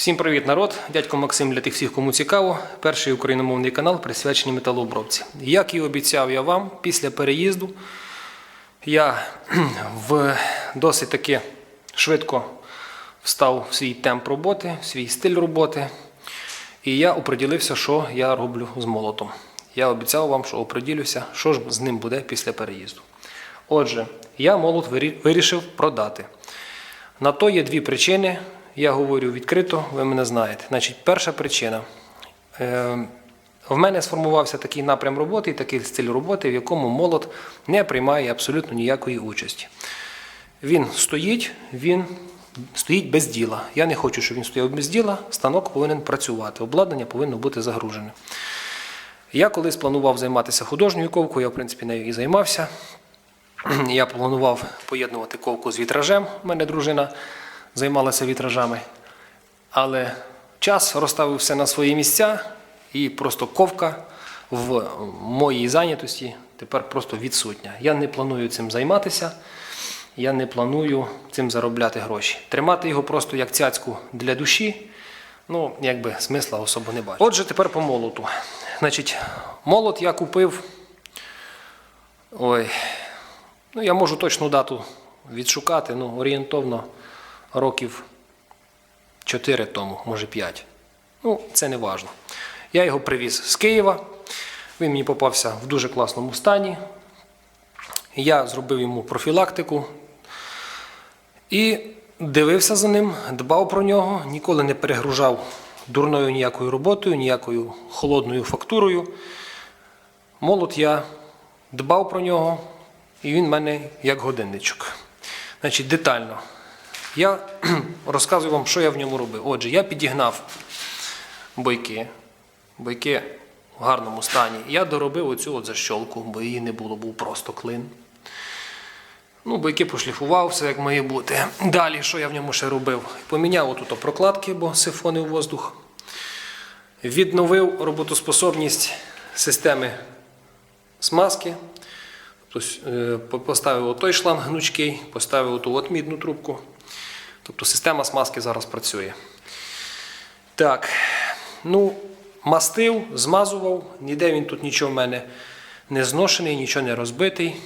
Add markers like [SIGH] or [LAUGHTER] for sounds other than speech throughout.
Всім привіт, народ! Дядько Максим для тих всіх, кому цікаво. Перший україномовний канал присвячений металообробці. Як і обіцяв я вам, після переїзду я [CLEARS THROAT] в досить таки швидко встав в свій темп роботи, в свій стиль роботи. І я оприділився, що я роблю з молотом. Я обіцяв вам, що оприділюся, що ж з ним буде після переїзду. Отже, я молот вирішив продати. На то є дві причини. Я говорю відкрито, ви мене знаєте. Значить, перша причина. Е, в мене сформувався такий напрям роботи і такий стиль роботи, в якому молот не приймає абсолютно ніякої участі. Він стоїть, він стоїть без діла. Я не хочу, щоб він стояв без діла. Станок повинен працювати, обладнання повинно бути загружене. Я колись планував займатися художньою ковкою, я, в принципі, нею і займався. [CLEARS THROAT] Я планував поєднувати ковку з вітражем. У мене дружина займалася вітражами. Але час розставив все на свої місця, і просто ковка в моїй зайнятості тепер просто відсутня. Я не планую цим займатися, я не планую цим заробляти гроші. Тримати його просто як цяцьку для душі, ну, якби смисла особо не бачу. Отже, тепер по молоту. Значить, молот я купив. Ой, Ну, я можу точну дату відшукати, ну, орієнтовно років 4 тому, може 5. Ну, це не важливо. Я його привіз з Києва. Він мені попався в дуже класному стані. Я зробив йому профілактику і дивився за ним, дбав про нього, ніколи не перегружав дурною ніякою роботою, ніякою холодною фактурою. Молот я дбав про нього, і він в мене як годинничок. Значить, детально. Я [CLEARS THROAT] розказую вам, що я в ньому робив. Отже, я підігнав бойки. Бойки в гарному стані. Я доробив оцю от защолку, бо її не було, був просто клин. Ну, бойки пошліфував, все як має бути. Далі, що я в ньому ще робив? Поміняв отут прокладки, бо сифонив воздух. Відновив роботоспособність системи смазки. Тобто е, поставив той шланг гнучкий, поставив ту от мідну трубку. Тобто система смазки зараз працює. Так, ну, мастив, змазував, ніде він тут нічого в мене не зношений, нічого не розбитий.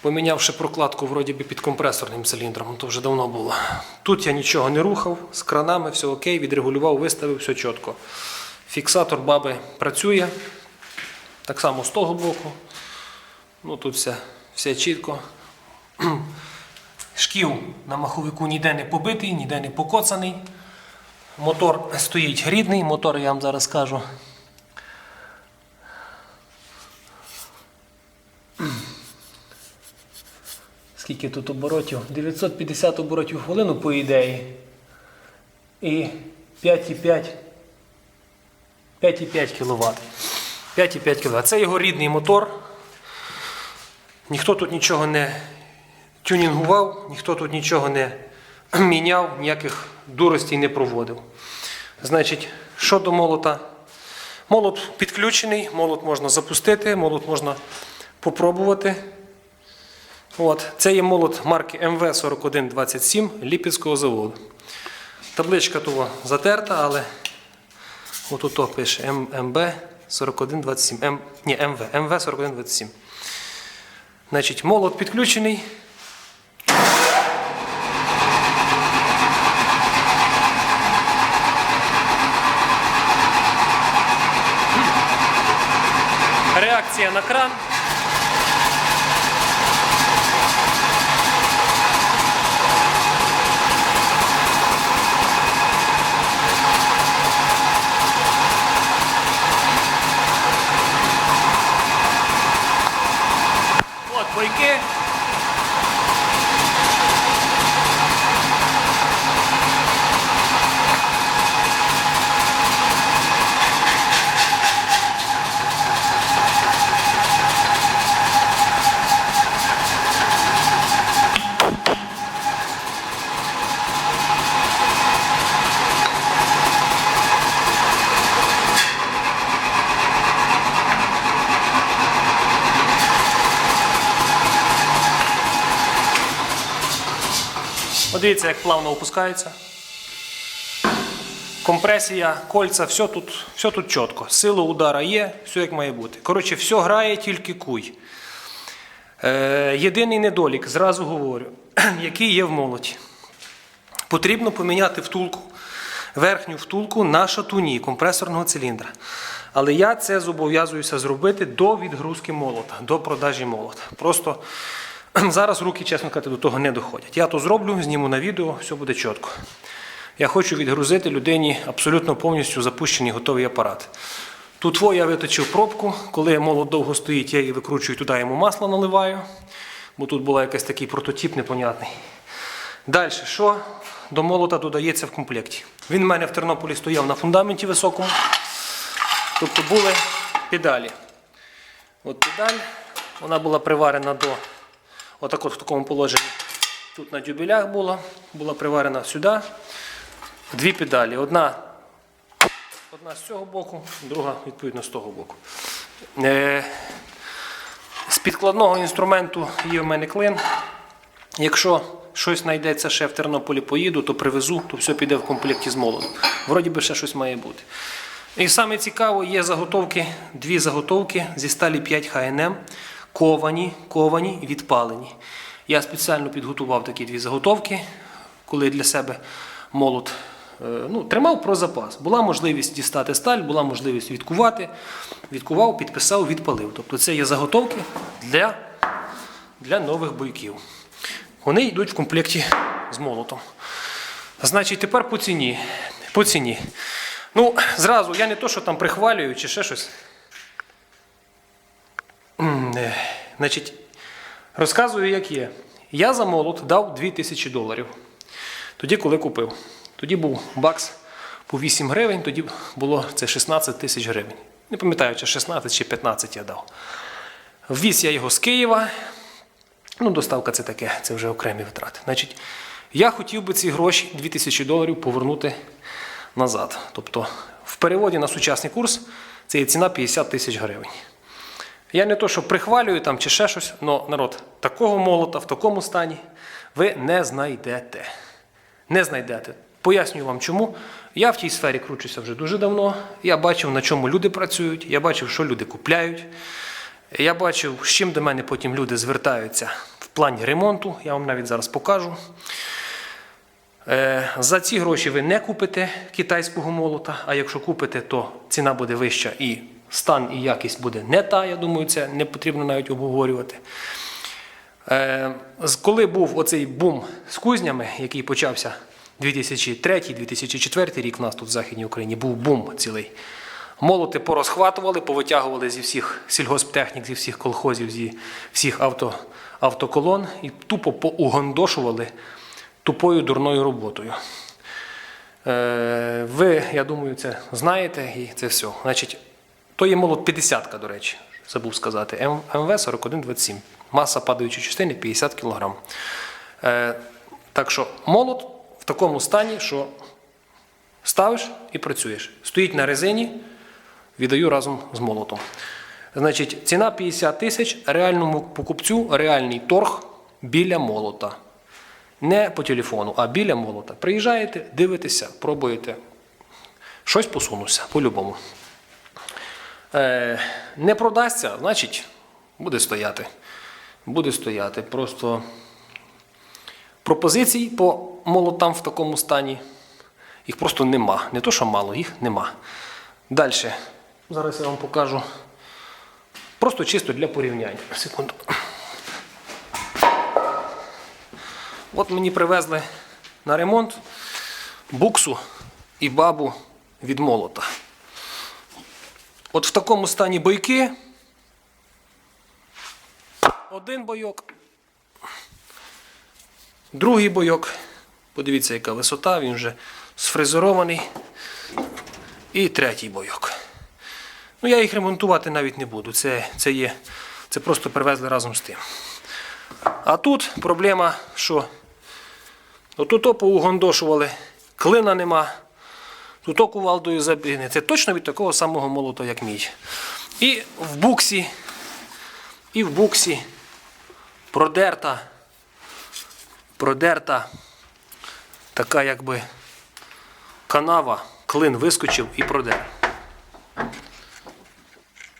Помінявши прокладку вроді би під компресорним циліндром, то вже давно було. Тут я нічого не рухав, з кранами все окей, відрегулював, виставив, все чітко. Фіксатор баби працює. Так само з того боку. Ну тут все, все чітко. Шків на маховику ніде не побитий, ніде не покоцаний. Мотор стоїть рідний, мотор я вам зараз скажу. Скільки тут оборотів? 950 оборотів в хвилину, по ідеї. І 5,5 5,5 кВт. 5,5 кВт. Це його рідний мотор. Ніхто тут нічого не тюнінгував, ніхто тут нічого не [CLEARS THROAT] міняв, ніяких дуростей не проводив. Значить, щодо молота. Молот підключений, молот можна запустити, молот можна попробувати. От. Це є молот марки МВ4127 Ліпецького заводу. Табличка того затерта, але отут пише МБ 4127. М, ні, МВ, МВ 4127. Значить, молот підключений. Реакція на кран. От бойки. Подивіться, як плавно опускається. компресія, кольця, все тут, все тут чітко. Сила удара є, все як має бути. Коротше, все грає, тільки куй. Е, єдиний недолік, зразу говорю, [CLEARS THROAT] який є в молоті. Потрібно поміняти втулку, верхню втулку на шатуні компресорного циліндра. Але я це зобов'язуюся зробити до відгрузки молота, до продажі молота. Просто [CLEARS THROAT] зараз руки, чесно кажучи, до того не доходять. Я то зроблю, зніму на відео, все буде чітко. Я хочу відгрузити людині абсолютно повністю запущений готовий апарат. Тут во я виточив пробку, коли молот довго стоїть, я її викручую туди, йому масло наливаю, бо тут була якийсь такий прототип непонятний. Далі, що до молота додається в комплекті? Він в мене в Тернополі стояв на фундаменті високому. Тобто були педалі. От педаль, вона була приварена до отак от в такому положенні. Тут на дюбелях була, була приварена сюди. Дві педалі. Одна, одна з цього боку, друга відповідно з того боку. Е, з підкладного інструменту є в мене клин. Якщо щось знайдеться ще в Тернополі поїду, то привезу, то все піде в комплекті з молотом. Вроді би ще щось має бути. І саме цікаво, є заготовки, дві заготовки зі сталі 5 ХНМ, ковані, ковані і відпалені. Я спеціально підготував такі дві заготовки, коли для себе молот е, ну, тримав про запас. Була можливість дістати сталь, була можливість відкувати. Відкував, підписав, відпалив. Тобто це є заготовки для, для нових бойків. Вони йдуть в комплекті з молотом. Значить, тепер по ціні. По ціні. Ну, зразу, я не то, що там прихвалюю чи ще щось. Значить, розказую, як є. Я за молот дав 2000 доларів. Тоді, коли купив. Тоді був бакс по 8 гривень, тоді було це 16 тисяч гривень. Не пам'ятаю, чи 16 чи 15 я дав. Ввіз я його з Києва. Ну, доставка це таке, це вже окремі витрати. Значить, я хотів би ці гроші, 2000 доларів, повернути назад. Тобто, в переводі на сучасний курс це є ціна 50 тисяч гривень. Я не то, що прихвалюю там чи ще щось, але народ, такого молота в такому стані ви не знайдете. Не знайдете. Пояснюю вам чому. Я в тій сфері кручуся вже дуже давно. Я бачив, на чому люди працюють, я бачив, що люди купляють. Я бачив, з чим до мене потім люди звертаються в плані ремонту. Я вам навіть зараз покажу. Е, За ці гроші ви не купите китайського молота, а якщо купите, то ціна буде вища і стан і якість буде не та. Я думаю, це не потрібно навіть обговорювати. Е, Коли був оцей бум з кузнями, який почався 2003-2004 рік, у нас тут в Західній Україні був бум цілий. Молоти порозхватували, повитягували зі всіх сільгосптехнік, зі всіх колхозів, зі всіх авто, автоколон і тупо поугондошували тупою дурною роботою. Е, ви, я думаю, це знаєте і це все. Значить, то є молот 50 до речі, забув сказати. МВ 4127. Маса падаючої частини 50 кг. Е, так що молот в такому стані, що ставиш і працюєш. Стоїть на резині, віддаю разом з молотом. Значить, ціна 50 тисяч реальному покупцю, реальний торг біля молота. Не по телефону, а біля молота. Приїжджаєте, дивитеся, пробуєте. Щось посунуся, по-любому. Е, не продасться, значить, буде стояти. Буде стояти. Просто пропозицій по молотам в такому стані. Їх просто нема. Не то, що мало, їх нема. Далі. Зараз я вам покажу. Просто чисто для порівняння. Секунду. От мені привезли на ремонт буксу і бабу від молота. От в такому стані бойки. Один бойок. Другий бойок. Подивіться, яка висота, він вже сфрезерований. І третій бойок. Ну, я їх ремонтувати навіть не буду. Це, це, є, це просто привезли разом з тим. А тут проблема, що отут поугондошували, клина нема, тут кувалдою забіни. Це точно від такого самого молота, як мій. І в буксі, і в буксі продерта, продерта така якби канава клин вискочив і продер.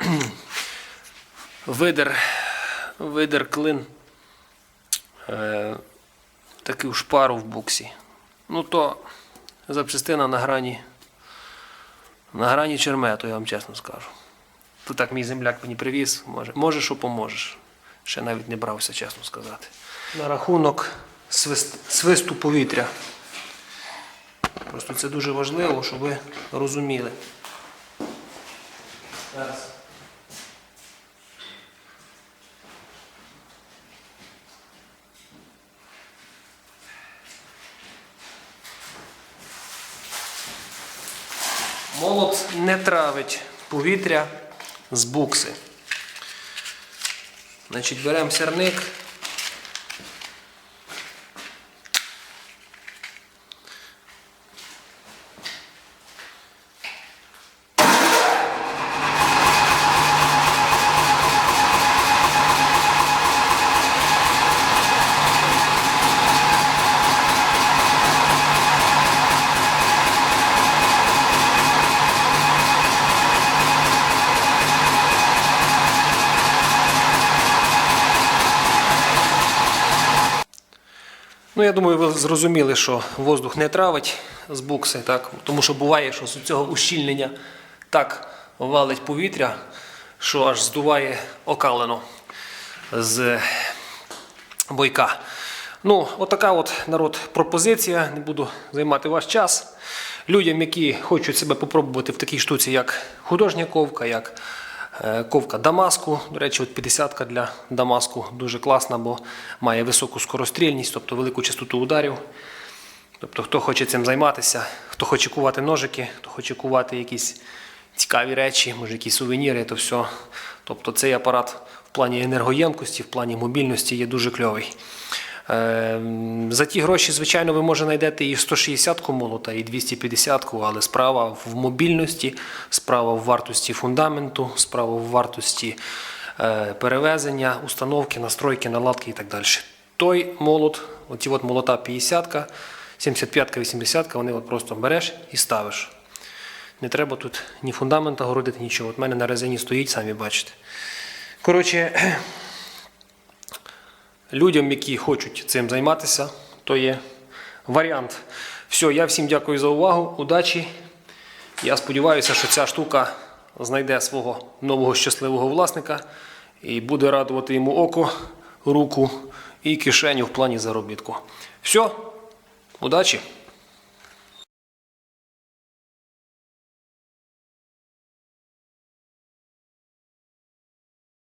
[CLEARS THROAT] Видер, видер клин е, таку шпару в буксі. Ну то запчастина на грані, на грані чермету, я вам чесно скажу. Тут так мій земляк мені привіз, може, може, що поможеш. Ще навіть не брався, чесно сказати. На рахунок свист, свисту повітря. Просто це дуже важливо, щоб ви розуміли. Зараз. Молот не травить повітря з букси. Значить, беремо сірник. Я думаю, ви зрозуміли, що воздух не травить з букси, так? тому що буває, що з цього ущільнення так валить повітря, що аж здуває окалину з бойка. Ну, отака от народ пропозиція. Не буду займати ваш час. Людям, які хочуть себе попробувати в такій штуці, як художня ковка, як ковка Дамаску. До речі, от 50-ка для Дамаску дуже класна, бо має високу скорострільність, тобто велику частоту ударів. Тобто, хто хоче цим займатися, хто хоче кувати ножики, хто хоче кувати якісь цікаві речі, може якісь сувеніри, то все. Тобто цей апарат в плані енергоємкості, в плані мобільності є дуже кльовий. Е, За ті гроші, звичайно, ви може знайдете і 160-ку молота, і 250-ку, але справа в мобільності, справа в вартості фундаменту, справа в вартості е, перевезення, установки, настройки, наладки і так далі. Той молот, оті от молота 50-ка, 75-ка, 80-ка, вони от просто береш і ставиш. Не треба тут ні фундамента городити, нічого. От мене на резині стоїть, самі бачите. Коротше, людям, які хочуть цим займатися, то є варіант. Все, я всім дякую за увагу, удачі. Я сподіваюся, що ця штука знайде свого нового щасливого власника і буде радувати йому око, руку і кишеню в плані заробітку. Все, удачі!